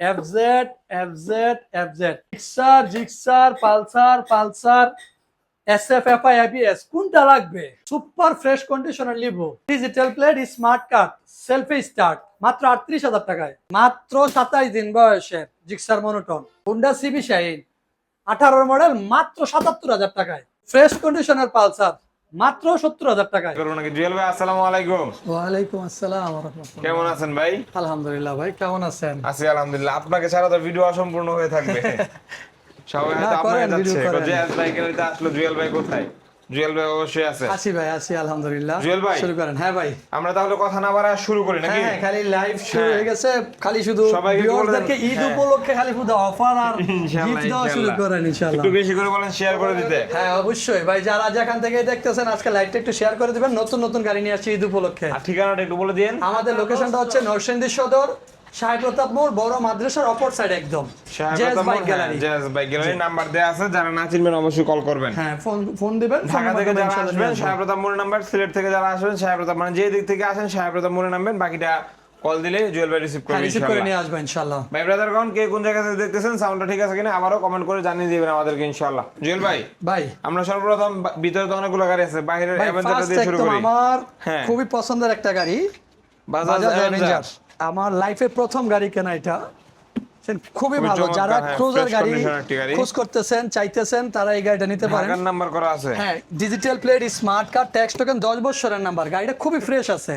FZ FZ FZ Gixxer Gixxer Pulsar Pulsar কোনটা লাগবে? Super fresh conditioner লিবো digital plate smart card selfie start মাত্র আটত্রিশ হাজার টাকায়। মাত্র সাতাইশ দিন বয়সের Gixxer monotone Honda CB Shine আঠারোর মডেল মাত্র সাতাত্তর হাজার টাকায়। ফ্রেশ কন্ডিশনার পালসার মাত্র সত্তর হাজার টাকা। করব নাকি? জুয়েল ভাই আসসালামু আলাইকুম। ওয়ালাইকুম আসসালাম কেমন আছেন ভাই? আলহামদুলিল্লাহ ভাই কেমন আছেন? আছি আলহামদুলিল্লাহ। আপনাকে ছাড়া তো ভিডিও অসম্পূর্ণ হয়ে থাকবে। সবাই হয়তো আপনার যাচ্ছে। ভাই আসলো জুয়েল ভাই কোথায়? জুয়েল ভাই অবশ্যই আছে। আছি ভাই আছি আলহামদুলিল্লাহ। জুয়েল ভাই। শুরু করেন। হ্যাঁ ভাই। আমরা তাহলে কথা না বাড়া শুরু করি নাকি? হ্যাঁ খালি লাইভ শুরু হ্যাঁ। হয়ে গেছে। খালি শুধু। ভিউয়ারদেরকে ঈদ হ্যাঁ। উপলক্ষে খালি শুধু অফার আর গিফট দেওয়া শুরু করেন ইনশাআল্লাহ একটু বেশি করে বলেন শেয়ার করে দিতে। হ্যাঁ অবশ্যই। ভাই যারা যেখান থেকে দেখতেছেন আজকে লাইভটা একটু শেয়ার করে দিবেন। নতুন নতুন গাড়ি নিয়ে আসছি ঈদ উপলক্ষে। ঠিকানাটা একটু বলে দিন আমাদের লোকেশনটা হচ্ছে নরসিংদী সদর মোড় বড় মাদ্রাসার অপর সাইড একদম। JS bike gallery. জয়াস ভাই গ্যালারি নাম্বার দেয়া আছে যারা না চিনবেন অবশ্যই কল করবেন। হ্যাঁ ফোন ফোন দিবেন ঢাকা থেকে যারা আসবেন আসবেন। মোড় নাম্বার সিলেট থেকে যারা আসবেন মানে যে দিক থেকে আসেন মোড়ে নামবেন বাকিটা কল দিলে জুয়েল ভাই রিসিভ হ্যাঁ রিসিভ করে নিয়ে ইনশাআল্লাহ ভাই কে কোন জায়গা থেকে দেখতেছেন সাউন্ডটা ঠিক আছে কিনা আবারও কমেন্ট করে জানিয়ে দিবেন আমাদেরকে ইনশাআল্লাহ জুয়েল ভাই ভাই। আমরা সর্বপ্রথম ভিতরে তো অনেকগুলো গাড়ি আছে বাইরের অ্যাভেঞ্জারটা দিয়ে শুরু করি। আমার হ্যাঁ। খুবই পছন্দের একটা গাড়ি বাজাজ অ্যাভেঞ্জার আমার লাইফে প্রথম গাড়ি কেনা এটা। খুবই ভালো। যারা হ্যাঁ, ক্রুজার গাড়ি condition খোঁজ করতেছেন চাইতেছেন তারা এই গাড়িটা নিতে পারেন। নাম্বার করা আছে। হ্যাঁ digital plate smart card tax token দশ বছরের নাম্বার গাড়িটা খুবই ফ্রেশ আছে।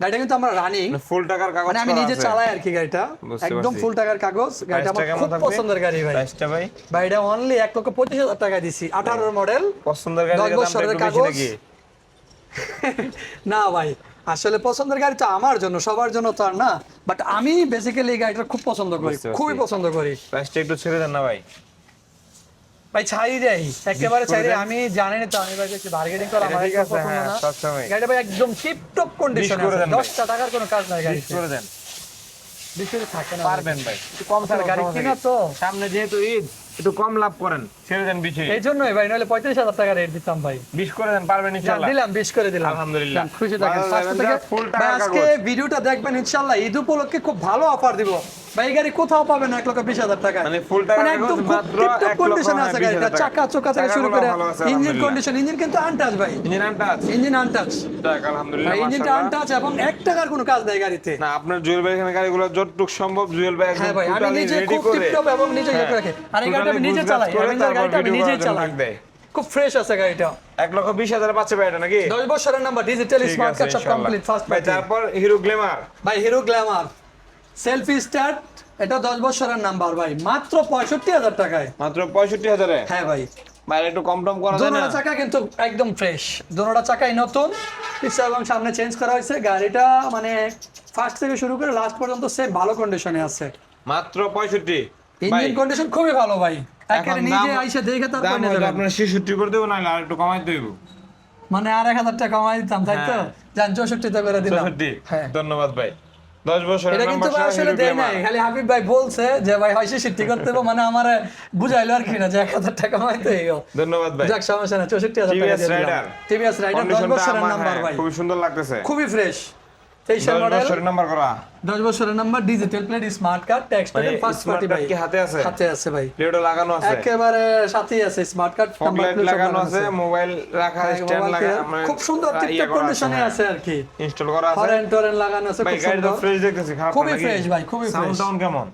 গাড়িটা কিন্তু আমরা রানিং ফুল টাকার কাগজ মানে আমি নিজে চালাই আর কি গাড়িটা একদম ফুল টাকার কাগজ। গাড়িটা আমার খুব পছন্দের গাড়ি ভাই। প্রাইসটা ভাই? গাড়িটা অনলি এক লক্ষ পঁচিশ হাজার টাকা দিছি। আঠারোর মডেল পছন্দের গাড়ি দশ দামটা বছরের কাগজ। না ভাই। আসলে পছন্দের গাড়ি তো আমার জন্য সবার জন্য তো আর না বাট আমি বেসিক্যালি এই গাড়িটা খুব পছন্দ করি খুবই পছন্দ করি। প্রাইসটা একটু ছেড়ে দেন না ভাই। ভাই ছাড়ি দেয় একেবারে ছাড়ি আমি জানি না তো আমি ভাই একটু বার্গেনিং করা আমার ঠিক আছে, পছন্দ হ্যাঁ, না। সবসময়। গাড়িটা ভাই একদম টিপ টপ কন্ডিশনে আছে দেন ভাই। দশটা টাকার কোনো কাজ নাই গাড়িতে। করে দেন। বিষয় থাকে না পারবেন ভাই। একটু কম ছাড়া গাড়ি কিনা তো। সামনে যেহেতু ঈদ একটু কম লাভ করেন। ছেড়ে দেন বিছে এই জন্যই ভাই নাহলে পঁয়ত্রিশ হাজার টাকা রেট দিতাম ভাই। বিশ করে দেন পারবেন ইনশাল্লাহ। ইনশাআল্লাহ দিলাম বিশ করে দিলাম। আলহামদুলিল্লাহ। খুশি থাকেন। আজকে ভিডিওটা দেখবেন ইনশাল্লাহ। ঈদ উপলক্ষে খুব ভালো অফার দিব। ভাই গাড়ি কোথাও পাবেন না এক লক্ষ বিশ হাজার টাকা মানে টাকার মানে একদম টিপটপ এক কন্ডিশনে আছে গাড়িটা চাকা চোকা থেকে শুরু করে ইঞ্জিন কন্ডিশন ইঞ্জিন কিন্তু আনটাচ ভাই। ইঞ্জিন আনটাচ ইঞ্জিন আনটাচ আলহামদুলিল্লাহ ইঞ্জিনটা আনটাচ এবং এক টাকার কোনো কাজ নেই গাড়িতে। না আপনার জুয়েল ভাই এখানে গাড়িগুলো যতটুকু সম্ভব জুয়েল ভাই একদম হ্যাঁ ভাই আমি নিজে খুব টিপটপ এবং নিজে ইয়ে করে রাখি। আর এই গাড়িটা আমি নিজে চালাই তারপর গাড়িটা আমি নিজেই চালাই। খুব ফ্রেশ আছে গাড়িটা। এক লক্ষ বিশ হাজার পাচ্ছে ভাই এটা নাকি? দশ বছরের নাম্বার ডিজিটাল স্মার্ট কার্ড সব কমপ্লিট ফার্স্ট ভাই তারপর হিরো গ্ল্যামার ভাই হিরো গ্ল্যামার সেলফি স্টার্ট। এটা দশ বছরের নাম্বার ভাই। মাত্র পঁয়ষট্টি হাজার টাকায়। মাত্র পঁয়ষট্টি হাজারে? হ্যাঁ ভাই। ভাই একটু কম টম করা যায় না? চাকা কিন্তু একদম ফ্রেশ দোনোটা চাকাই নতুন। পিছনে এবং সামনে চেঞ্জ করা হয়েছে। গাড়িটা মানে ফার্স্ট থেকে শুরু করে লাস্ট পর্যন্ত সেম ভালো কন্ডিশনে আছে। মাত্র পঁয়ষট্টি? ইঞ্জিন কন্ডিশন খুবই ভালো ভাই। একেবারে নিজে আইসা দেখে তারপর নিয়ে যাবেন। আপনার ছেষট্টি করে দেবো নাহলে আর একটু কমাই দেব। মানে আর এক হাজার টাকা কমাই দিতাম তাই তো? হ্যাঁ। যান চৌষট্টিতে করে দিলাম। চৌষট্টি। হ্যাঁ। ধন্যবাদ ভাই। দশ বছর এটা কিন্তু ভাই আসলে দেয় নাই। খালি হাবিব ভাই বলছে যে ভাই হয় সিদ্ধি করতে হবে। মানে আমার বুঝাইলো আর কি না যে এক হাজার টাকা ধন্যবাদ ভাই। যাক সমস্যা না চৌষট্টি হাজার টাকা টিভিএস রাইডার। টিভিএস রাইডার দশ বছরের নাম্বার ভাই। খুবই সুন্দর লাগতেছে। খুবই ফ্রেশ। তেইশের মডেল বছরের নাম্বার করা। দশ বছরের number digital plate smart card tax মানে ফার্স্ট পার্টি ভাই। কি হাতে আছে? হাতে আছে ভাই। প্লেটও লাগানো আছে? একেবারে সাথেই আছে স্মার্ট কার্ড ফগ লাগানো আছে মোবাইল রাখা স্ট্যান্ড লাগা খুব সুন্দর টিপটপ কন্ডিশনে। আছে। আর কি। ইনস্টল করা আছে। হরেন টরেন লাগানো আছে খুব সুন্দর। ফ্রেশ দেখতেছি খারাপ খুবই fresh ভাই, খুবই সাউন্ড fresh। কেমন?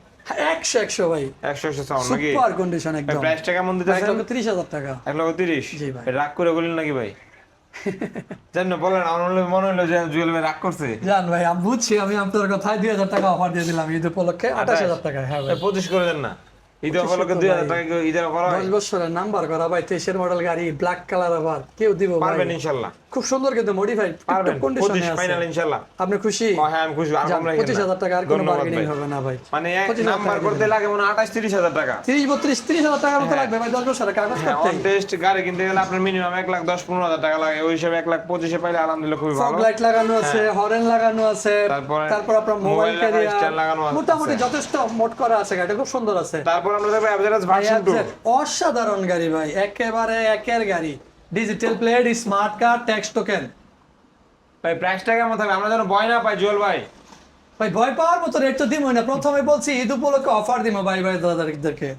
একশো একশো ভাই। একশো একশো সাউন্ড নাকি? সুপার কন্ডিশন একদম। প্রাইসটা কেমন এক লক্ষ ত্রিশ হাজার টাকা। এক লক্ষ তিরিশ? জি ভাই। রাগ করে বলেন নাকি ভাই? জান না বলেন আমার মনে হলো যে জুয়েল ভাই রাগ করছে। জান ভাই আমি বুঝছি আমি আপনার কথায় দুই হাজার টাকা অফার দিয়ে দিলাম ঈদ উপলক্ষে আঠাশ হাজার টাকা হ্যাঁ ভাই। পঁচিশ করে দেন না। ঈদ উপলক্ষে দুই হাজার। টাকা ঈদের করা দশ বছরের নাম্বার করা ভাই তেইশের মডেল গাড়ি ব্ল্যাক কালার আবার কেউ দিব পারবেন ইনশাল্লাহ। খুব সুন্দর কিন্তু মডিফাইড পারবেন কন্ডিশনে আছে। ফাইনাল ইনশাল্লাহ আপনি খুশি? হ্যাঁ আমি খুশি না। হাজার টাকা আর কোনো বার্গেনিং হবে না ভাই। মানে এক নাম্বার করতে লাগে মনে আঠাশ তিরিশ হাজার টাকা। তিরিশ বত্রিশ তিরিশ হাজার টাকার মতো হ্যাঁ। লাগবে ভাই দশ বছরের কাগজ হ্যাঁ করতে। অন টেস্ট গাড়ি কিনতে গেলে আপনার মিনিমাম এক লাখ দশ পনেরো হাজার টাকা লাগে। ওই হিসাবে এক লাখ পঁচিশে পাইলে আলহামদুলিল্লাহ খুবই ফগ ভালো। লাইট লাগানো আছে হরেন লাগানো আছে তারপরে তারপর আপনার মোবাইল ক্যারিয়ার লাগানো আছে। মোটামুটি যথেষ্ট মোট করা আছে গাড়িটা খুব সুন্দর আছে। তারপর আমরা দেখব অ্যাভারেজ ভার্সন টু AFZ, অসাধারণ গাড়ি ভাই একেবারে একের গাড়ি। Digital plate smart card tax token ভাই প্রাইসটা কেমন থাকবে? আমরা যেন ভয় না পাই জুয়েল ভাই। ভাই ভয় পাওয়ার মতো রেট তো দিমই না। প্রথমে বলছি ঈদ উপলক্ষে অফার দিব ভাই ভাই দাদাদেরকে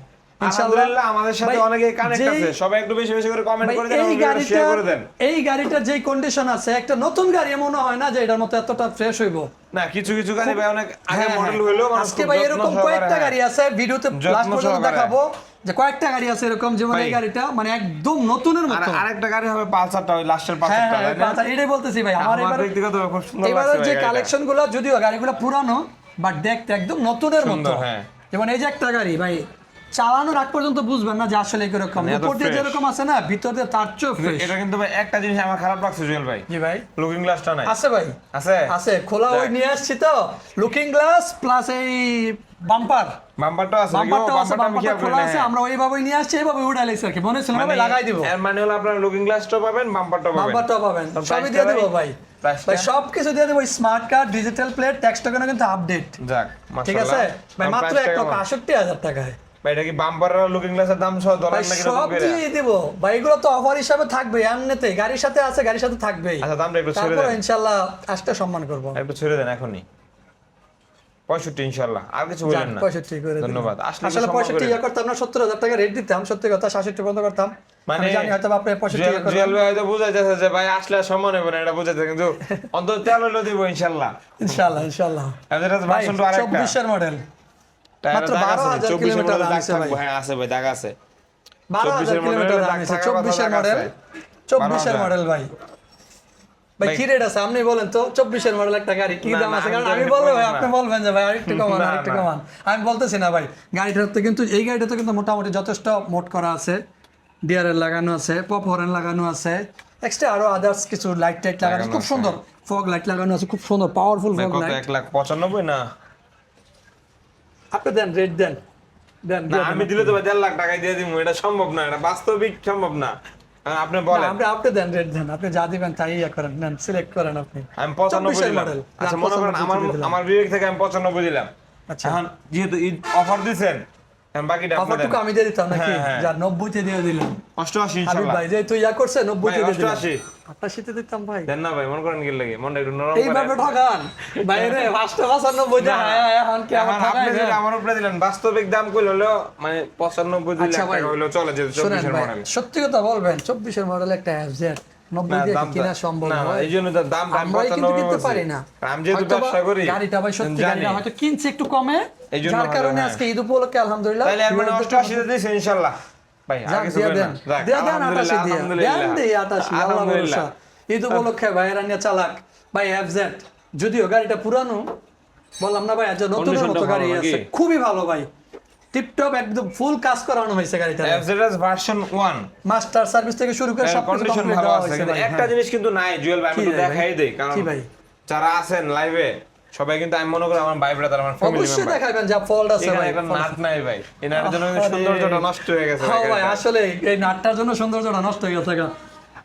আলহামদুলিল্লাহ আমাদের সাথে অনেকে কানেক্ট আছে। সবাই একটু বেশি বেশি করে কমেন্ট করে দেন এই গাড়িটার করে দেন। এই গাড়িটার যে কন্ডিশন আছে একটা নতুন গাড়ি মনে হয় না যে এটার মতো এতটা ফ্রেশ হইব। না কিছু কিছু গাড়ি ভাই অনেক আগে হ্যাঁ, মডেল হ্যাঁ। হইল আজকে ভাই এরকম কয়েকটা হ্যাঁ। গাড়ি আছে ভিডিওতে যত্ন লাস্ট পর্যন্ত দেখাবো। যে কয়েকটা গাড়ি আছে এরকম যেমন এই গাড়িটা মানে একদম নতুনের মতো। আরেকটা গাড়ি হবে পালসারটা ওই লাস্টের হ্যাঁ পালসারটা হ্যাঁ? পাঁচটা, এটাই বলতেছি ভাই। আমার এবারে ব্যক্তিগত খুব সুন্দর এবারে যে ভাই কালেকশনগুলো যদিও গাড়িগুলো পুরানো বাট দেখতে একদম নতুনের মতো। হ্যাঁ। যেমন এই যে একটা গাড়ি ভাই চালানোর আগ পর্যন্ত বুঝবেন না যে আসলে কীরকম। মানে উপর দিয়ে যেরকম আছে না ভিতর দিয়ে তার ফ্রেশ এটা কিন্তু ভাই একটা জিনিস আমার খারাপ লাগছে জুয়েল ভাই। জি ভাই। লুকিং গ্লাসটা নাই। আছে ভাই। আছে? আছে খোলা ওই নিয়ে আসছি তো। লুকিং গ্লাস প্লাস এই বাম্পার বাম্পারটা আছে বাম্পারটা আছে বাম্পারটা বাম্পারটা খোলা আছে। আমরা ওইভাবেই নিয়ে আসছি এইভাবে উড়াই লাইছি আর কি। মনে ছিল ভাই মানে লাগাই দিব। এর মানে হলো আপনার লুকিং গ্লাসটা পাবেন বাম্পারটা পাবেন। নাম্বারটাও পাবেন। সবই দিয়ে দেবো ভাই। ভাই সব কিছু দিয়ে দেবো smart card digital plate tax token কিন্তু আপডেট যাক ঠিক আছে? ভাই মাত্র লক্ষ হাজার টাকায়। ভাই এটা কি বাম্পার লুকিং গ্লাসের দাম সহ ভাই ডলার নাকি সব? দিয়ে? দিব। ভাই এগুলো তো অফার হিসাবে থাকবে এমনিতেই। গাড়ির সাথে আছে গাড়ির সাথে থাকবেই। আচ্ছা দামটা একটু ছেড়ে তারপর দেন। ইনশাল্লাহ আসতে সম্মান করব। একটু ছেড়ে দেন এখনই। পঁয়ষট্টি ইনশাল্লাহ আর কিছু যাক, বললেন না। পঁয়ষট্টি করে ধন্যবাদ আসলে পঁয়ষট্টি ইয়ে করতাম না সত্তর হাজার টাকা রেট দিতাম সত্যি কথা সাতষট্টি পর্যন্ত করতাম। মানে জানি হয়তো আপনি পঁয়ষট্টি ইয়ে জুয়েল করবেন। ভাই হয়তো বুঝাইতেছে যে ভাই আসলে সম্মান হবে না এটা বুঝাইতে কিন্তু অন্তত তেল হইল দিব ইনশাল্লাহ ইনশাল্লাহ ইনশাল্লাহ চব্বিশের মডেল মাত্র 12,000 24 কিলোমিটার আছে ভাই। হ্যাঁ আছে ভাই দাগ আছে। বারো হাজার 24 কিলোমিটার চব্বিশের মডেল। চব্বিশের মডেল ভাই। ভাই কি রেট আছে আপনি বলেন তো চব্বিশের মডেল একটা গাড়ি কি দাম আছে? কারণ আমি বলব ভাই আপনি বলবেন যে ভাই আরেকটু কমান আরেকটু কমান। আমি বলতেছি না ভাই গাড়িটাতে কিন্তু এই গাড়িটাতে কিন্তু মোটামুটি যথেষ্ট মোট করা আছে। ডিআরএল লাগানো আছে পপ হরেন লাগানো আছে এক্সট্রা আরও আদার্স কিছু লাইট টাইট লাগানো আছে। খুব সুন্দর ফগ লাইট লাগানো আছে খুব সুন্দর পাওয়ারফুল ফগ লাইট এক লাখ পঁচানব্বই না? আপনি দেন রেট দেন। দেন। আমি দিলে তো ভাই দেড় লাখ টাকায় দিয়ে দিব এটা সম্ভব না এটা বাস্তবিক সম্ভব না। আপনি বলেন। আপনি আপনি দেন রেট দেন। আপনি যা দিবেন তাই ইয়া করেন নেন সিলেক্ট করেন আপনি। আমি পঁচানব্বই 24 দিলাম। আচ্ছা মনে করেন আমার আমার বিবেক থেকে আমি পঁচানব্বই দিলাম। আচ্ছা। যেহেতু অফার এখন বাকিটা অফারটুকু আমি দিয়ে দিতাম নাকি? হ্যাঁ, হ্যাঁ। যা দিয়ে দিলাম। অষ্টআশি হাবিব ভাই যে তুই ইয়া করছে দিয়ে দিলাম। দিতাম ভাই। দেন না ভাই মনে করেন কি লাগে? মনটা একটু নরম ঠকান হ্যাঁ হ্যাঁ এখন কি আমার এখন আপনি যেটা আমার উপরে দিলেন বাস্তবিক দাম কইল হলো মানে পঁচানব্বই আচ্ছা টাকা চলে মডেল সত্যি কথা বলবেন চব্বিশের মডেল একটা এফজেড নব্বই না, দিয়ে কি দামটা- কিনা সম্ভব না, এই জন্য দাম দাম কিন্তু কিনতে পারি না। আমি যেহেতু ব্যবসা করি গাড়িটা ভাই সত্যি গাড়িটা হয়তো কিনছে একটু কমে। যার কারণে। আজকে ঈদ উপলক্ষে আলহামদুলিল্লাহ মানে ভাই দেন। দেন দিয়ে। দেন আলহামদুলিল্লাহ। ঈদ উপলক্ষে নিয়ে চালাক। ভাই এফজেড যদিও গাড়িটা পুরানো বললাম না ভাই আজ নতুনের মতো গাড়ি আছে। খুবই ভালো ভাই। টিপটপ একদম ফুল কাজ করানো হয়েছে গাড়িটা FZS ভার্সন 1 মাস্টার সার্ভিস থেকে শুরু করে সব কন্ডিশন ভালো আছে একটা হ্যাঁ। জিনিস কিন্তু নাই জুয়েল ভাই আমি তো দেখাই দেই কারণ যারা আছেন লাইভে সবাই কিন্তু আমি মনে করি আমার ভাই ব্রাদার আমার ফ্যামিলি অবশ্যই দেখাবেন যা ফল্ট আছে ভাই fault নাট নাই ভাই এই নাটের জন্য সৌন্দর্যটা নষ্ট হয়ে গেছে হ্যাঁ ভাই আসলে এই নাটটার জন্য সৌন্দর্যটা নষ্ট হয়ে গেছে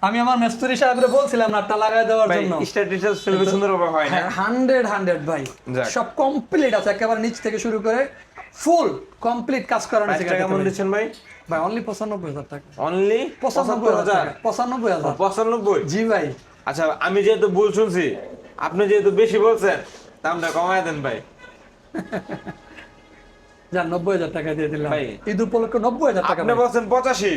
আমি আমার মেস্তুরি সাহেবরে বলছিলাম নাটটা লাগাই দেওয়ার জন্য। স্ট্যাটিস্টিক্স সুন্দরভাবে হয় না? হান্ড্রেড হান্ড্রেড ভাই। সব কমপ্লিট আছে একেবারে নিচ থেকে শুরু করে ফুল কমপ্লিট কাজ করানো আছে কেমন দিচ্ছেন ভাই? ভাই অনলি পঁচানব্বই হাজার টাকা। অনলি পঁচানব্বই হাজার। পঁচানব্বই হাজার? পঁচানব্বই জি ভাই। আচ্ছা আমি যেহেতু ভুল শুনছি আপনি যেহেতু বেশি বলছেন দামটা কমায় দেন ভাই। যান নব্বই হাজার টাকা দিয়ে দিলাম। ভাই। ঈদ উপলক্ষে নব্বই হাজার টাকা আপনি বলছেন পঁচাশি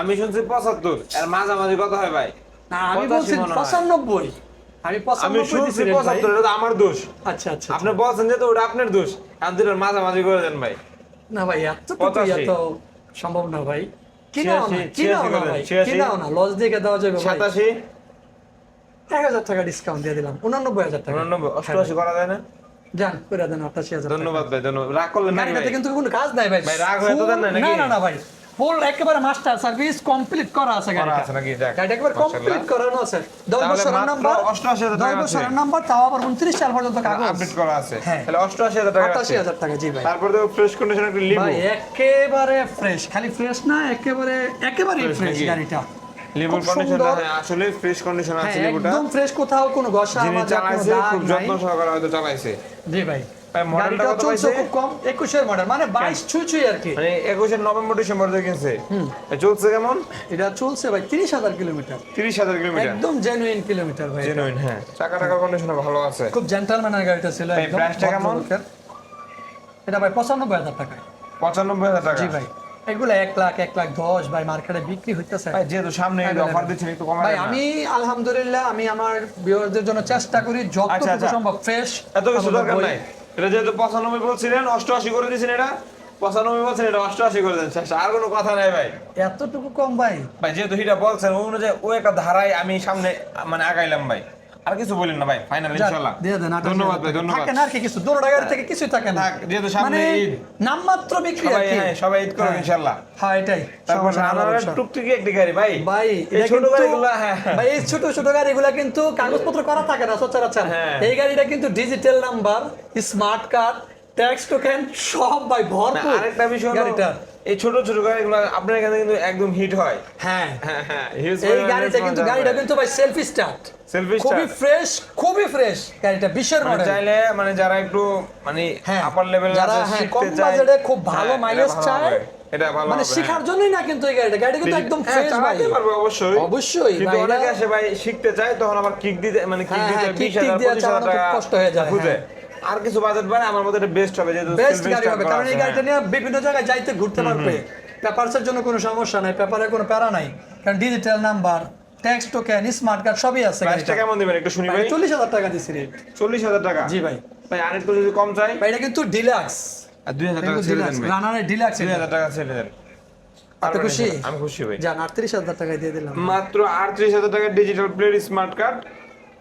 আমি শুনছি পঁচাত্তর এর মাঝামাঝি কথা হয় ভাই। না আমি বলছি মনে। পঁচানব্বই। আমি আমার দোষ। আচ্ছা আচ্ছা আপনি বলছেন যে তো ওটা আপনার দোষ। দুটোর মাঝামাঝি করে দেন ভাই। না ভাই এত। এত সম্ভব না ভাই। কিনাও না কিনাও না ভাই। কিনাও না লস দিয়ে দেওয়া যাবে ভাই। সাতাশি। এক হাজার টাকা ডিসকাউন্ট দিয়ে দিলাম উনানব্বই হাজার টাকা। উনানব্বই অষ্টআশি করা যায় না? যান করে দেন আটাশি হাজার ধন্যবাদ ভাই ধন্যবাদ। রাগ করলেন না কিন্তু কোনো কাজ নাই ভাই। ভাই, রাগ হয়ে তো দেন? না না না ভাই। ফুল একেবারে মাস্টার সার্ভিস কমপ্লিট করা আছে গাড়িটা। আছে নাকি? গাড়িটা একেবারে কমপ্লিট করানো আছে। দশ তাহলে বছরের নাম্বার 88,000 দশ টাকা আছে। বছরের নাম্বার তাও আবার উনত্রিশ সাল পর্যন্ত কাগজ। আপডেট করা আছে। হ্যাঁ। তাহলে অষ্টআশি হাজার টাকা আটাশি আছে। হাজার টাকা জি ভাই। তারপর দেখো ফ্রেশ কন্ডিশন একটা লিবু ভাই একেবারে ফ্রেশ খালি ফ্রেশ না একেবারে একেবারে ফ্রেশ? গাড়িটা। লিবুর কন্ডিশনটা সুন্দর। আসলে ফ্রেশ কন্ডিশন আছে হ্যাঁ লিবুটা একদম ফ্রেশ কোথাও কোনো ঘষা মাজা কোনো দাগ খুব যত্ন সহকারে হয়তো চালাইছে। জি ভাই। গাড়িটা চলছে খুব কম একুশের মডেল মানে বাইশ ছুঁই ছুঁই আর কি। মানে একুশের নভেম্বর ডিসেম্বর কিনছে। চলছে কেমন? এটা চলছে ভাই তিরিশ হাজার কিলোমিটার। তিরিশ হাজার কিলোমিটার? একদম জেনুইন কিলোমিটার ভাই জেনুইন হ্যাঁ। চাকা কন্ডিশন ভালো আছে। খুব জেন্টালম্যানের গাড়িটা ছিল একদম প্রাইসটা কেমন? এটা ভাই পঁচানব্বই হাজার টাকা। পঁচানব্বই হাজার টাকা? জি ভাই। এগুলো এক লাখ এক লাখ দশ ভাই মার্কেটে বিক্রি হইতেছে। ভাই যেহেতু সামনে অফার দিচ্ছেন একটু কমাই ভাই আমি আলহামদুলিল্লাহ আমি আমার ভিউয়ারদের জন্য চেষ্টা করি আচ্ছা, যতটুকু আচ্ছা। সম্ভব ফ্রেশ এত কিছু দরকার নাই। এটা যেহেতু পঁচানব্বই বলছিলেন অষ্টআশি করে দিয়েছেন এটা। পঁচানব্বই বলছেন এটা অষ্টআশি করে দেন। শেষ। আর কোনো কথা নাই ভাই। এতটুকু কম ভাই। ভাই যেহেতু হিটা বলছেন ওই অনুযায়ী ও একটা ধারায় আমি সামনে মানে আগাইলাম ভাই। আর কিছু বলেন না ভাই ফাইনাল ইনশাআল্লাহ দিয়ে দেন ধন্যবাদ ভাই ধন্যবাদ থাকে না আর কি কিছু দূর থেকে কিছুই থাকে না যেহেতু সামনে মানে ঈদ। নামমাত্র বিক্রি আর কি হ্যাঁ সবাই ঈদ করুন হ্যাঁ। ইনশাআল্লাহ হ্যাঁ এটাই তারপর। টুকটুকি একটি গাড়ি ভাই ভাই এই ছোট গাড়িগুলো হ্যাঁ হ্যাঁ। ভাই এই ছোট ছোট গাড়িগুলো কিন্তু কাগজপত্র করা থাকে না সচরাচর হ্যাঁ। এই গাড়িটা কিন্তু digital number smart card tax token সব ভাই ভরপুর। আরেকটা বিষয় গাড়িটা। এই ছোট ছোট গাড়িগুলো আপনার এখানে কিন্তু একদম হিট হয়। হ্যাঁ। হ্যাঁ হ্যাঁ এই গাড়িটা কিন্তু গাড়িটা কিন্তু ভাই সেলফি স্টার্ট Selfie খুবই ফ্রেশ খুবই ফ্রেশ গাড়িটা বিশের মানে মডেল চাইলে মানে যারা একটু মানে হ্যাঁ, আপার লেভেল যারা, হ্যাঁ, কম বাজেটে খুব ভালো mileage চায়, এটা ভালো মানে শেখার হ্যাঁ। জন্যই না কিন্তু এই গাড়িটা। গাড়িটা কিন্তু একদম হ্যাঁ, ফ্রেশ ভাই। পারবে অবশ্যই। অবশ্যই কিন্তু অনেকে আসে ভাই শিখতে চায় তখন আবার কিক দিতে মানে কিক হ্যাঁ, দিতে হ্যাঁ, টাকা কষ্ট হয়ে যায়, হ্যাঁ। আর কিছু বাজেট বাড়ে আমার মধ্যে এটা বেস্ট হবে যেহেতু বেস্ট গাড়ি হবে কারণ এই গাড়িটা। নিয়ে বিভিন্ন জায়গায় যাইতে ঘুরতে পারবে। পেপারসের জন্য কোনো সমস্যা নাই পেপারে কোনো প্যারা নাই কারণ digital number tax token smart card সবই আছে প্রাইসটা কেমন দিবেন একটু শুনি ভাই চল্লিশ হাজার টাকা দিচ্ছি রেট চল্লিশ হাজার টাকা? জি ভাই। ভাই আর একটু যদি কম চাই? ভাই এটা কিন্তু ডিলাক্স আর দুই হাজার টাকা ছেড়ে দেন ভাই। রানারের ডিলাক্স দুই হাজার টাকা ছেড়ে দেন। আপনি খুশি? আমি খুশি ভাই। আটত্রিশ হাজার টাকায় দিয়ে দিলাম। মাত্র আটত্রিশ হাজার টাকা digital plate smart card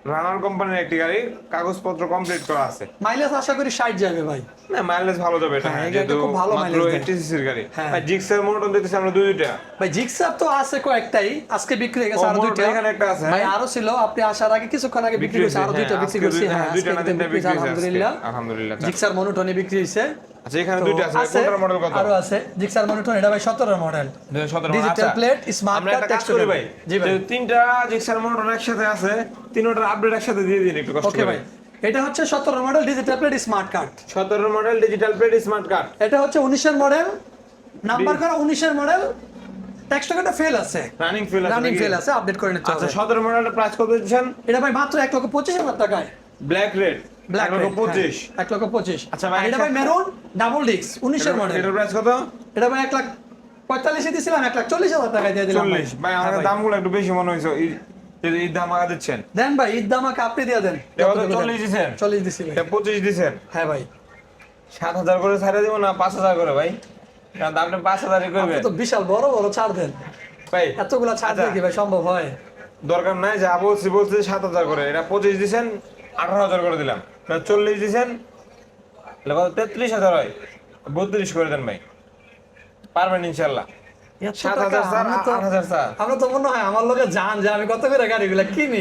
runner কোম্পানির একটি গাড়ি কাগজপত্র কমপ্লিট করা আছে মাইলেজ আশা করি ষাট যাবে ভাই না মাইলেজ ভালো যাবে এটা হ্যাঁ, যেহেতু খুব ভালো দেয়। এইটি সিসির গাড়ি হ্যাঁ। ভাই জিক্সার মোটর দেখতেছি আমরা দুই দুইটা ভাই জিক্সার তো আছে কয়েকটাই আজকে বিক্রি হয়ে গেছে আরও দুইটা এখানে একটা আছে, ভাই হ্যাঁ? আরও ছিল আপনি আসার আগে কিছুক্ষণ আগে বিক্রি হয়েছে আরও দুইটা হ্যাঁ, বিক্রি করছি হ্যাঁ হ্যাঁ, দুইটা না তিনটা বিক্রি হয়েছে। আলহামদুলিল্লাহ আলহামদুলিল্লাহ। জিক্সার মনোটনি বিক্রি হয়েছে আচ্ছা এখানে দুইটা আছে আছে, কোনটার মডেল কত? আরও আছে। জিক্সার মনোটন এটা ভাই 17 মডেল 2017 ডিজিটাল আচ্ছা। প্লেট স্মার্ট কার্ড একটা করি ভাই। জি ভাই। যে তিনটা জিক্সার মোটর একসাথে আছে তিনটার আপডেট একসাথে দিয়ে দিন একটু কষ্ট ওকে ভাই। এটা হচ্ছে 17 model digital plate smart card 17 model digital plate smart card এটা হচ্ছে 19 এর মডেল নাম্বার করা 19 এর মডেল ট্যাক্স টাকাটা ফেল আছে। রানিং ফিল আছে রানিং ফেল আছে আপডেট করে নিতে আচ্ছা হবে। 17 প্রাইস কত দিচ্ছেন? এটা ভাই মাত্র 1 লক্ষ 25 হাজার টাকায়। Black red black black red 25 এক লক্ষ পঁচিশ। আচ্ছা ভাই, এটা ভাই মেরুন? ডাবল ডিক্স উনিশের মডেল এটার প্রাইস কত? এটা ভাই এক লাখ পঁয়তাল্লিশে দিয়েছিলাম এক লাখ চল্লিশ হাজার টাকায় দিয়ে দিলাম ভাই। 40 ভাই হ্যাঁ আমার দামগুলো একটু বেশি মনে দিচ্ছেন। দেন ভাই ঈদ দামাকে আপনি দিয়ে দেন। এটা কত? 40 দিছেন? চল্লিশ দিছি ভাই। এটা 25 দিছেন? হ্যাঁ ভাই। 7000 করে ছাড়ে দিব না 5000 করে ভাই? কারণ দামটা 5000 ই করবে। তো বিশাল বড় বড় ছাড় দেন। ভাই এতগুলা ছাড় আচ্ছা, দিয়ে কি ভাই সম্ভব হয়? দরকার নাই যা বলছি বলছি 7000 করে। এটা 25 দিছেন 18000 করে দিলাম। এটা 40 দিছেন? তাহলে কত? 33000 হয়। 32 করে দেন ভাই। পারবেন ইনশাআল্লাহ। এত 7000 টাকা, স্যার আমরা তো- 8000 স্যার। আমরা তো মনে হয় আমার লোকে জান যে আমি কত করে গাড়িগুলা কিনি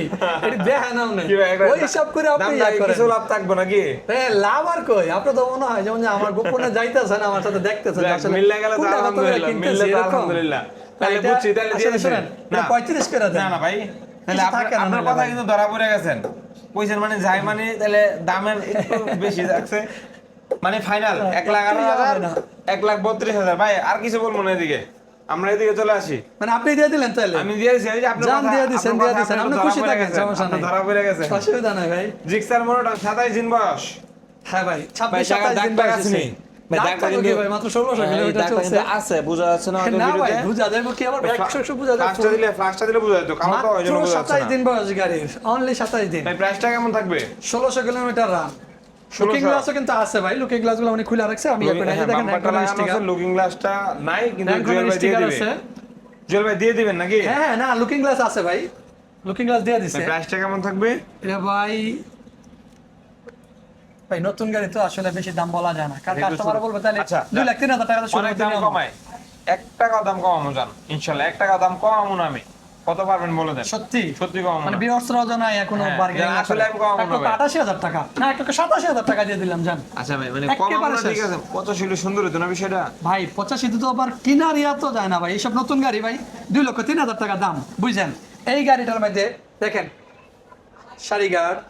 দেখেন আপনি। কি ভাই, একটা ওই হিসাব করে আপনি দাম ইয়া লাগে, করেন। কিছু লাভ থাকবে নাকি? লাভ আর কই? আপনি তো মনে হয় যেমন আমার গোপনে যাইতেছেন আমার সাথে দেখতেছেন যাক, মিললে গেলে তো কোনটা করে আলহামদুলিল্লাহ। তাহলে বুঝছি, তাহলে না। 35 করে দেন। না না ভাই তাহলে আপনার কথা কিন্তু ধরা পড়ে গেছেন। পয়সার মানে যাই মানে তাহলে দামের একটু বেশি যাচ্ছে। মানে ফাইনাল এক লাখ আঠারো হাজার এক লাখ বত্রিশ হাজার। ভাই আর কিছু বলব না এদিকে। আমরা এদিকে চলে আসি। মানে আপনি দিয়ে দিলেন তাহলে? আমি দিয়ে এই যে জান দিয়ে দিয়ে। আপনি খুশি থাকেন, সমস্যা নাই। ধরা পড়ে গেছে। অসুবিধা নাই ভাই। জিক্সার মোড়টা 27 দিন বয়স। হ্যাঁ ভাই ভাই, ছাব্বিশ টাকা সাতাশ দিন বয়স আসেনি। ভাই, দাগ দাগটা থাকল কি কিন্তু- ভাই মাত্র ষোলোশো এই কিলোমিটার দাগটা চলছে কিন্তু আছে বোঝা যাচ্ছে না না ভাই ভিডিওতে। যাবে কি আবার একশো একশো বুঝা যাবে দিলে ফ্লাশটা দিলে বোঝা যেত কালো তো ওই জন্য বোঝা যাচ্ছে সাতাশ না দিন বয়স গাড়ির অনলি সাতাশ দিন ভাই প্রাইসটা কেমন থাকবে ষোলোশো কিলোমিটার রান লুকিং গ্লাসও কিন্তু আছে ভাই লুকিং গ্লাসগুলো খুলে রাখছে আমি একটা হ্যাঁ, দেখেন বাম্পারটা স্টিকার লুকিং গ্লাসটা নাই কিন্তু জুয়েল ভাই দিয়ে স্টিকার জুয়েল ভাই দিয়ে দিবেন নাকি? হ্যাঁ হ্যাঁ, না লুকিং গ্লাস আছে ভাই। লুকিং গ্লাস দিয়ে দিছে। প্রাইসটা কেমন থাকবে? এটা ভাই ভাই নতুন গাড়ি তো আসলে বেশি দাম বলা যায় না। কারণ কাস্টমার বলবে তাহলে আচ্ছা, দুই লাখ তিন হাজার টাকা তো অনেক দাম কমায়। এক টাকা দাম কমামো জান ইনশাল্লাহ এক টাকা দাম কমামো না আমি। কত পারবেন বলে দেন? সত্যি? সত্যি কমামো মানে এখনও হ্যাঁ, বার্গেনিং আসলে আমি কমাবো না ভাই। আটাশি হাজার টাকা। না এক লক্ষ সাতাশি হাজার টাকা দিয়ে দিলাম জান। আচ্ছা ভাই মানে ঠিক আছে পঁচাশি হলে সুন্দর হতো না বিষয়টা? ভাই পঁচাশিতে তো আবার কিনার ইয়া তো যায় না ভাই এইসব নতুন গাড়ি ভাই দুই লক্ষ তিন হাজার টাকা দাম বুঝছেন? এই গাড়িটার মধ্যে দেখেন সারিঘাট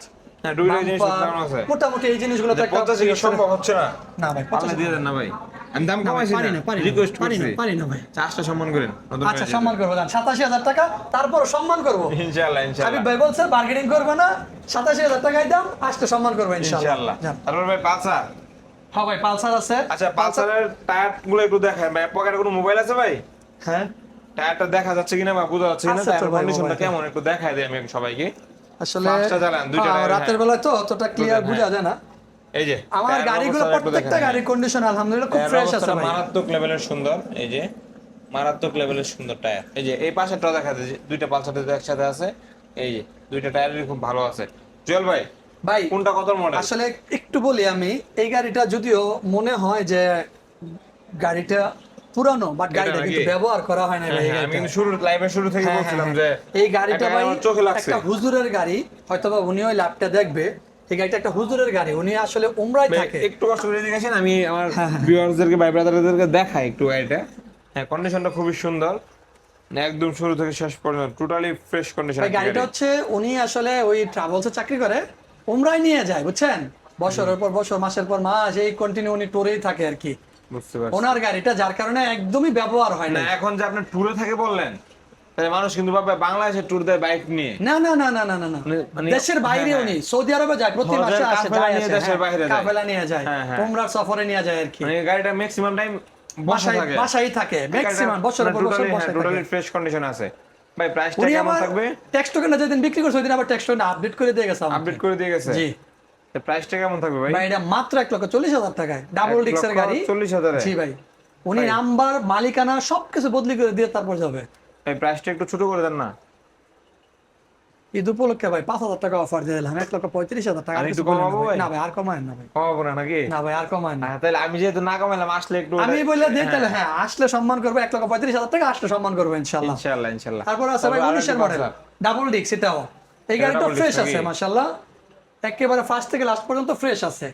টুকিটাকি জিনিস bumper, লাগানো আছে। মোটামুটি এই জিনিসগুলো তো একটা সম্ভব হচ্ছে না। না ভাই পঞ্চাশ দিয়ে দেন না ভাই। আমি দাম কমাইছি না। রিকোয়েস্ট করছি। পারি না ভাই। চাষটা সম্মান করেন আচ্ছা সম্মান করব সাতাশি হাজার টাকা তারপর সম্মান করব। দিয়ে। ইনশাআল্লাহ। আমি ভাই বলছে বার্গেনিং করব না টাকায় দাম আসতে সম্মান করব ইনশাআল্লাহ। তারপর ভাই পালসার। হ্যাঁ ভাই পালসার আছে। আচ্ছা পালসারের টায়ারগুলো একটু দেখেন ভাই পকেটে কোনো মোবাইল আছে ভাই? হ্যাঁ। টায়ারটা দেখা যাচ্ছে কিনা বা বোঝা যাচ্ছে কিনা কন্ডিশনটা কেমন? একটু দেখাই দিই আমি সবাইকে। আসলে দুইটা হ্যাঁ, রাতের হ্যাঁ। বেলায় তো অতটা ক্লিয়ার হ্যাঁ। বোঝা যায় না এই যে আমার গাড়িগুলো প্রত্যেকটা। গাড়ির কন্ডিশন আলহামদুলিল্লাহ খুব ফ্রেশ আছে মারাত্মক লেভেলের সুন্দর এই যে মারাত্মক লেভেলের সুন্দর টায়ার এই যে এই পাশেরটা দেখা যায় দুইটা পালসার একসাথে আছে এই যে দুইটা টায়ারই খুব ভালো আছে জুয়েল ভাই ভাই কোনটা কত মডেল আসলে একটু বলি আমি এই গাড়িটা যদিও মনে হয় যে গাড়িটা পুরানো বাট গাড়িটা কিন্তু ব্যবহার করা হয় না ভাই হ্যাঁ, আমি কিন্তু শুরু লাইভের শুরু থেকে হ্যাঁ, বলছিলাম হ্যাঁ, যে হ্যাঁ। এই গাড়িটা ভাই আমার চোখে লাগছে। একটা হুজুরের গাড়ি হয়তোবা উনি ওই ল্যাপটা দেখবে। এই গাড়িটা একটা হুজুরের গাড়ি উনি আসলে উমরায় থাকে। একটু কষ্ট করে এদিকে আসেন আমি আমার হ্যাঁ, হ্যাঁ। ভাই ব্রাদারদেরকে দেখাই একটু গাড়িটা। হ্যাঁ কন্ডিশনটা খুবই সুন্দর। একদম শুরু থেকে শেষ পর্যন্ত টোটালি ফ্রেশ কন্ডিশন গাড়িটা হচ্ছে উনি আসলে ওই ট্রাভেলসে চাকরি করে উমরায় নিয়ে যায় বুঝছেন? বছরের পর বছর মাসের পর মাস এই কন্টিনিউ উনি ট্যুরেই থাকে আর কি। ওনার গাড়িটা যার কারণে একদমই ব্যবহার হয় না না এখন যে আপনি ট্যুরে থাকে বললেন তাহলে মানুষ কিন্তু ভাবে বাংলাদেশে ট্যুর দেয় বাইক নিয়ে। না না না না না না না। মানে- মানে- দেশের বাইরে হ্যাঁ, উনি সৌদি আরবে যায় প্রতি মাসে আসে যায় আসে, দেশের হ্যাঁ, বাইরে যায়। কাফেলা নিয়ে যায় হ্যাঁ, হ্যাঁ। উমরার সফরে নিয়ে যায় আর কি। মানে গাড়িটা ম্যাক্সিমাম টাইম বসা বাসায় থাকে। বাসায় থাকে ম্যাক্সিমাম বছরের পর বছর বসে থাকে। টোটালি ফ্রেশ কন্ডিশন আছে। ভাই প্রাইসটা কেমন থাকবে? টেক্সট টোকেনটা যেদিন বিক্রি করছে ওই দিন আবার টেক্সট টোকেন আপডেট করে দিয়ে গেছে আপডেট করে দিয়ে গেছে? জি। প্রাইসটা কেমন থাকবে ভাই? ভাই এটা মাত্র এক লক্ষ চল্লিশ হাজার টাকায়। ডাবল ডিক্সের গাড়ি। চল্লিশ হাজারে? জি ভাই। উনি নাম্বার মালিকানা সবকিছু বদলি করে দিয়ে তারপর যাবে। এই প্রাইসটা একটু ছোট করে দেন না। ঈদ উপলক্ষে ভাই পাঁচ হাজার টাকা অফার দিয়ে দিলাম। এক লক্ষ পঁয়ত্রিশ হাজার টাকা। একটু কমাবো ভাই। না ভাই আর কমায় না ভাই। কমাবো না নাকি? না ভাই আর কমায় না। হ্যাঁ, তাহলে আমি যেহেতু না কমাইলাম আসলে একটু আমি বলে দিই তাহলে হ্যাঁ আসলে সম্মান করব এক লক্ষ পঁয়ত্রিশ হাজার টাকা আসলে সম্মান করব ইনশাল্লাহ ইনশাআল্লাহ ইনশাআল্লাহ। তারপর আছে ভাই উনিশের মডেল ডাবল ডিক্স এটাও। এই গাড়িটা ফ্রেশ আছে মাশাল্লাহ একেবারে ফার্স্ট থেকে লাস্ট পর্যন্ত ফ্রেশ আছে।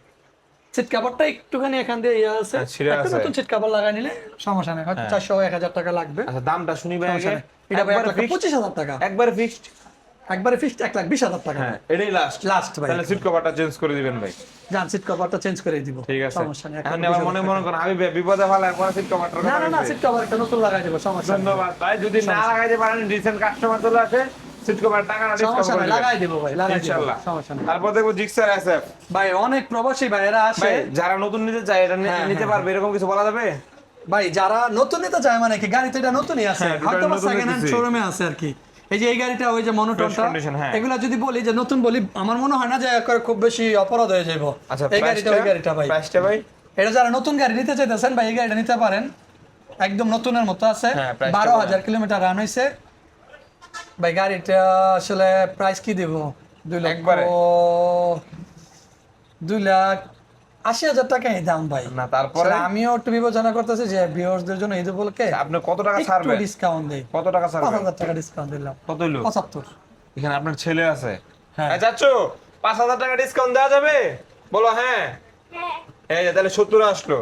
সিট কাভারটা একটুখানি এখান দিয়ে ইয়ে আছে। হ্যাঁ, একটা নতুন সিট কাভার লাগাই নিলে সমস্যা নেই। হয়তো চারশো এক হাজার টাকা লাগবে। আচ্ছা দামটা শুনি ভাই আগে। এটা ভাই এক? পঁচিশ হাজার টাকা। একবারে ফিক্সড একবারে ফিক্সড এক লাখ বিশ হাজার টাকা। হ্যাঁ এটাই লাস্ট লাস্ট ভাই। তাহলে সিট কভারটা চেঞ্জ করে দিবেন ভাই। যান সিট কভারটা চেঞ্জ করে দিব। ঠিক আছে। সমস্যা নেই এখন বিশ মনে মনে করেন আমি বিপদে ফেলা একবার সিট কভারটা না না না সিট কভার একটা নতুন লাগাই দেবো সমস্যা ধন্যবাদ ভাই। যদি না লাগাইতে পারেন রিসেন্ট কাস্টমার চলে আসে। সিট কভার টাকা না সমস্যা করে লাগাই দেবো ভাই লাগাই দেবো সমস্যা নেই। তারপর দেখব জিক্সার এসএফ ভাই অনেক প্রবাসী ভাইয়েরা আসে। যারা নতুন নিতে চায় এটা হ্যাঁ, নিতে হ্যাঁ। পারবে এরকম কিছু বলা যাবে? ভাই যারা নতুন নিতে চায় মানে কি গাড়ি তো এটা নতুনই আছে? হ্যাঁ, হয়তো সেকেন্ড হ্যান্ড শোরুমে আছে আর কি। এই যে এই গাড়িটা ওই যে মনোটনটা হ্যাঁ। এগুলা যদি বলি যে নতুন বলি আমার মনে হয় না যে একবারে খুব বেশি অপরাধ হয়ে যাব আচ্ছা এই গাড়িটা ওই গাড়িটা ভাই। প্রাইসটা ভাই? এটা যারা নতুন গাড়ি নিতে চাইতেছেন ভাই এই গাড়িটা নিতে পারেন। একদম নতুনের মতো আছে। হ্যাঁ, বারো হাজার কিলোমিটার রান হয়েছে ভাই গাড়িটা আসলে প্রাইস কি দেবো? দুই লাখ একবারে? দুই লাখ আশি হাজার টাকাই দাম ভাই। না তারপরে? আমিও একটু বিবেচনা করতেছি যে ভিউয়ার্সদের জন্য ঈদ উপলক্ষে আপনি কত টাকা একটু ছাড়বেন? ডিসকাউন্ট দেই। কত টাকা ছাড়বেন? হাজার টাকা ডিসকাউন্ট দিলাম। কত হইল? পঁচাত্তর। এখানে আপনার ছেলে আছে। হ্যাঁ। হ্যাঁ চাচ্ছু পাঁচ হাজার টাকা ডিসকাউন্ট দেওয়া যাবে? বলো হ্যাঁ। এই তাহলে সত্তর আসলো।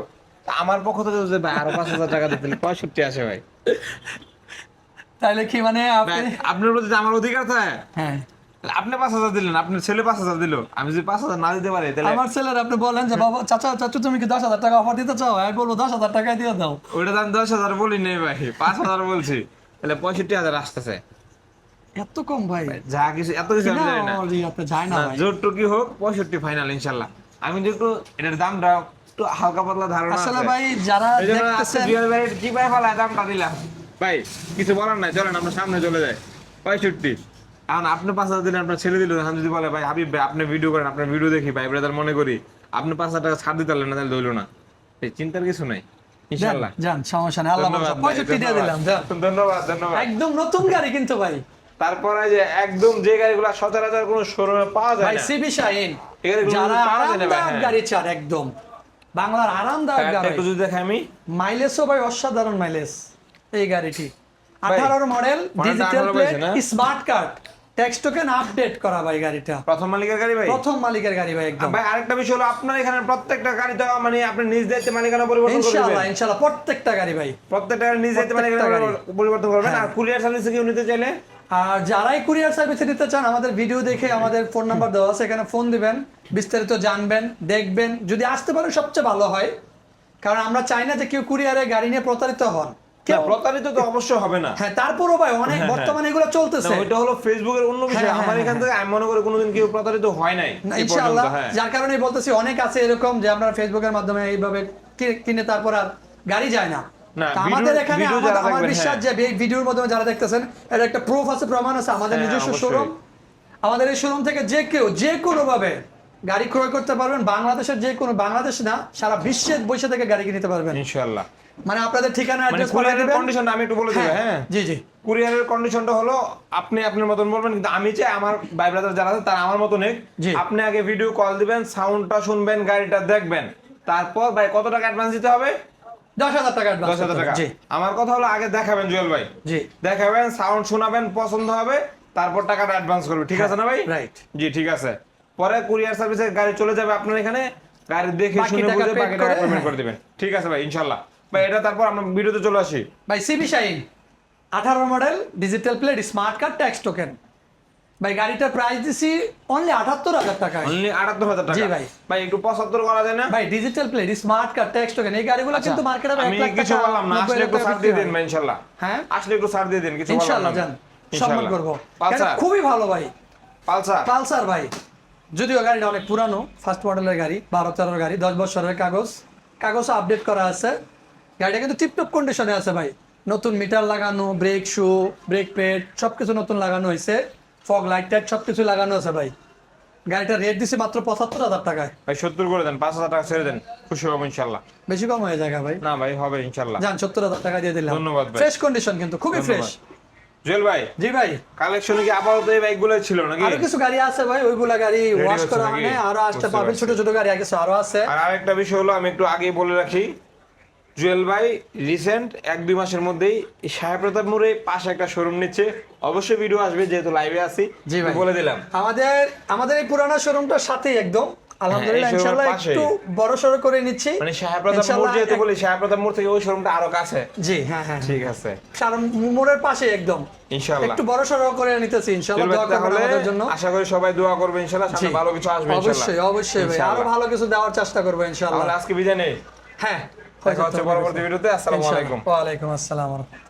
আমার পক্ষ থেকে ভাই আরও পাঁচ হাজার টাকা দিতে পঁয়ষট্টি আসে ভাই। তাহলে কি মানে আপনি আপনার প্রতি যে আমার অধিকার থাকে। হ্যাঁ। আপনি পাঁচ হাজার দিলেন আপনার ছেলে পাঁচ হাজার দিল। আমি যদি পাঁচ হাজার না দিতে পারি তাহলে আমার ছেলের আপনি বলেন যে বাবা চাচা চাচু তুমি কি দশ হাজার টাকা অফার দিতে চাও? আমি বলব দশ হাজার টাকায় দিয়ে দাও। ওইটা দাম দশ হাজার বলি নেই ভাই পাঁচ হাজার বলছি। তাহলে পঁয়ষট্টি হাজার আসতেছে। এত কম ভাই। যা কিছু এত কিছু আমি জানি না। আমার যায় না না, ভাই। জোরটুকি হোক পঁয়ষট্টি ফাইনাল ইনশাল্লাহ আমি যে একটু এটার দামটা একটু হালকা পাতলা ধারণা আসলে ভাই যারা দেখতেছেন ভাইয়ের চিপায় ফেলায় দামটা দিলাম। ভাই কিছু বলার নাই চলেন আমরা সামনে চলে যাই। পঁয়ষট্টি। এখন আপনি পাঁচ হাজার দিলেন আপনার ছেলে দিল এখন যদি বলে ভাই হাবিব ভাই আপনি ভিডিও করেন আপনার ভিডিও দেখি ভাই ব্রাদার মনে করি আপনি পাঁচ হাজার টাকা ছাড় দিতে পারলেন না তাহলে না। এই চিন্তার কিছু নাই ইনশাল্লাহ যান সমস্যা নেই আল্লাহ পঁয়ষট্টি দিয়ে দিলাম ধন্যবাদ ধন্যবাদ। একদম নতুন গাড়ি কিন্তু ভাই। তারপরে যে একদম যে গাড়িগুলো সচরাচর কোনো শোরুমে পাওয়া যায় ভাই না সিবি শাহিন যারা আরামদায়ক হ্যাঁ। গাড়ি চান একদম। বাংলার আরামদায়ক গাড়ি একটু যদি দেখাই আমি। মাইলেজও ভাই অসাধারণ মাইলেজ। এই গাড়িটি। আঠারোর model digital plate smart card tax token update করা ভাই গাড়িটা। প্রথম মালিকের গাড়ি ভাই? প্রথম মালিকের গাড়ি ভাই একদম। ভাই আরেকটা বিষয় হলো আপনার এখানে প্রত্যেকটা গাড়ি তো মানে আপনি নিজ দায়িত্বে মালিকানা পরিবর্তন করে ইনশাআল্লাহ ইনশাআল্লাহ প্রত্যেকটা গাড়ি ভাই। প্রত্যেকটা গাড়ি নিজ দায়িত্বে মালিকানা পরিবর্তন করবেন। হ্যাঁ। আর কুরিয়ার সার্ভিসে কেউ নিতে চাইলে? আর যারাই কুরিয়ার সার্ভিসে নিতে চান আমাদের ভিডিও দেখে আমাদের ফোন নাম্বার দেওয়া আছে এখানে ফোন দিবেন বিস্তারিত জানবেন দেখবেন। যদি আসতে পারেন সবচেয়ে ভালো হয়। কারণ আমরা চাই না যে কেউ কুরিয়ারে গাড়ি নিয়ে প্রতারিত হন। প্রতারিত তো অবশ্যই হবে না। হ্যাঁ তারপরও ভাই অনেক হ্যাঁ, বর্তমানে এগুলো চলতেছে। ওইটা হলো ফেসবুকের অন্য বিষয় হ্যাঁ, আমার হ্যাঁ, এখান থেকে আমি মনে করি কোনোদিন কেউ প্রতারিত হয় নাই ইনশাআল্লাহ। হ্যাঁ। যার কারণে বলতেছি অনেক আছে এরকম যে আমরা ফেসবুকের মাধ্যমে এইভাবে কিনে তারপর আর গাড়ি যায় না। আমাদের এখানে আমার বিশ্বাস যে ভিডিওর মাধ্যমে যারা দেখতেছেন এটা একটা প্রুফ আছে প্রমাণ আছে আমাদের হ্যাঁ, নিজস্ব শোরুম আমাদের এই শোরুম থেকে যে কেউ যে কোনো ভাবে গাড়ি ক্রয় করতে পারবেন। বাংলাদেশের যে কোনো বাংলাদেশ না সারা বিশ্বের বসে থেকে গাড়ি কিনতে পারবেন। ইনশাআল্লাহ। মানে আপনাদের ঠিকানা মানে অ্যাড্রেস বলে দিবেন। কন্ডিশনটা আমি একটু বলে দিই হ্যাঁ জি জি। কুরিয়ারের কন্ডিশনটা হলো আপনি আপনার মতন বলবেন কিন্তু আমি চাই আমার ভাই ব্রাদার যারা আছে তারা আমার মতন। আপনি আগে ভিডিও কল দিবেন সাউন্ডটা শুনবেন গাড়িটা দেখবেন। তারপর ভাই কত টাকা অ্যাডভান্স দিতে হবে? দশ হাজার টাকা দশ হাজার টাকা। আমার কথা হলো আগে দেখাবেন জুয়েল ভাই। জি। দেখাবেন সাউন্ড শোনাবেন পছন্দ হবে তারপর টাকাটা অ্যাডভান্স করবে। ঠিক আছে না ভাই? রাইট জি ঠিক আছে। পরে কুরিয়ার সার্ভিসে গাড়ি চলে যাবে আপনার এখানে। গাড়ি দেখে শুনে বুঝে বাকি টাকা পেমেন্ট। করে দিবেন। ঠিক আছে ভাই ইনশাল্লাহ ভাই এটা তারপর আমরা ভিডিওতে চলে আসি। ভাই সিবি শাইন আঠারো model digital plate smart card tax token ভাই গাড়িটার প্রাইস দিছি অনলি আটাত্তর হাজার টাকায়। অনলি আটাত্তর হাজার টাকা। জি ভাই। ভাই একটু পঁচাত্তর করা যায় না? ভাই digital plate smart card tax token এই গাড়িগুলো কিন্তু মার্কেটে আচ্ছা, আমি কিছু বললাম না আসলে একটু ছাড় দিয়ে দিন ভাই ইনশাল্লাহ হ্যাঁ? আসলে একটু ছাড় দিয়ে দিন কিছু বললাম ইনশাআল্লাহ জান সম্মান ইনশাআল্লাহ। করব। পালসার। খুবই ভালো ভাই। পালসার। পালসার ভাই। যদিও গাড়িটা অনেক পুরানো ফার্স্ট মডেলের গাড়ি বারো তেরোর গাড়ি দশ বছরের কাগজ। কাগজ আপডেট করা আছে। গাড়িটা কিন্তু টিপটপ কন্ডিশনে আছে ভাই। নতুন মিটার লাগানো ব্রেক শু ব্রেক প্যাড সব কিছু নতুন লাগানো হয়েছে। ফগ লাইট টাইট সব কিছু লাগানো আছে ভাই। গাড়িটা রেট দিছে মাত্র পঁচাত্তর হাজার টাকায়। ভাই সত্তর করে দেন পাঁচ হাজার টাকা ছেড়ে দেন খুশি হব ইনশাল্লাহ। বেশি কম হয়ে যায় ভাই। না ভাই হবে ইনশাল্লাহ। যান সত্তর হাজার টাকা দিয়ে দিলাম। ধন্যবাদ ফ্রেশ কন্ডিশন কিন্তু খুবই ফ্রেশ জুয়েল ভাই জি ভাই। কালেকশনে কি আপাতত এই বাইকগুলো ছিল নাকি? আরও কিছু গাড়ি আছে ভাই ওইগুলা গাড়ি ওয়াশ করা? মানে আরও আসতে পারবে ছোট ছোট গাড়ি আর কিছু আরও আছে। আর আরেকটা বিষয় হলো আমি একটু আগেই বলে রাখি জুয়েল ভাই রিসেন্ট এক দুই মাসের মধ্যেই সাহেব প্রতাপ মোড়ে পাশে একটা শোরুম নিচ্ছে। অবশ্যই ভিডিও আসবে যেহেতু লাইভে আছি। বলে দিলাম। আমাদের আমাদের এই পুরানো শোরুমটার সাথেই একদম। আলহামদুলিল্লাহ হ্যাঁ, showroom ইনশাআল্লাহ একটু বড় সড়ো করে নিচ্ছি। মানে সাহেব প্রতাপ মোড় যেহেতু বলি সাহেব প্রতাপ মোড় থেকে ওই শোরুমটা আরও কাছে। জি হ্যাঁ হ্যাঁ ঠিক আছে। কারণ মোড়ের পাশে একদম। ইনশাআল্লাহ একটু বড় সড়ো করে নিতেছি ইনশাআল্লাহ দোয়া করবেন আমাদের জন্য। আশা করি সবাই দোয়া করবে ইনশাআল্লাহ সামনে ভালো কিছু আসবে অবশ্যই ইনশাআল্লাহ অবশ্যই ভাই। আরও ভালো কিছু দেওয়ার চেষ্টা করব ইনশাআল্লাহ আজকে বিদায় নেই। হ্যাঁ দেখা হচ্ছে পরবর্তী ভিডিওতে। আসসালামু। আলাইকুম। আসসালাম। ওয়া রাহমাতুল্লাহ।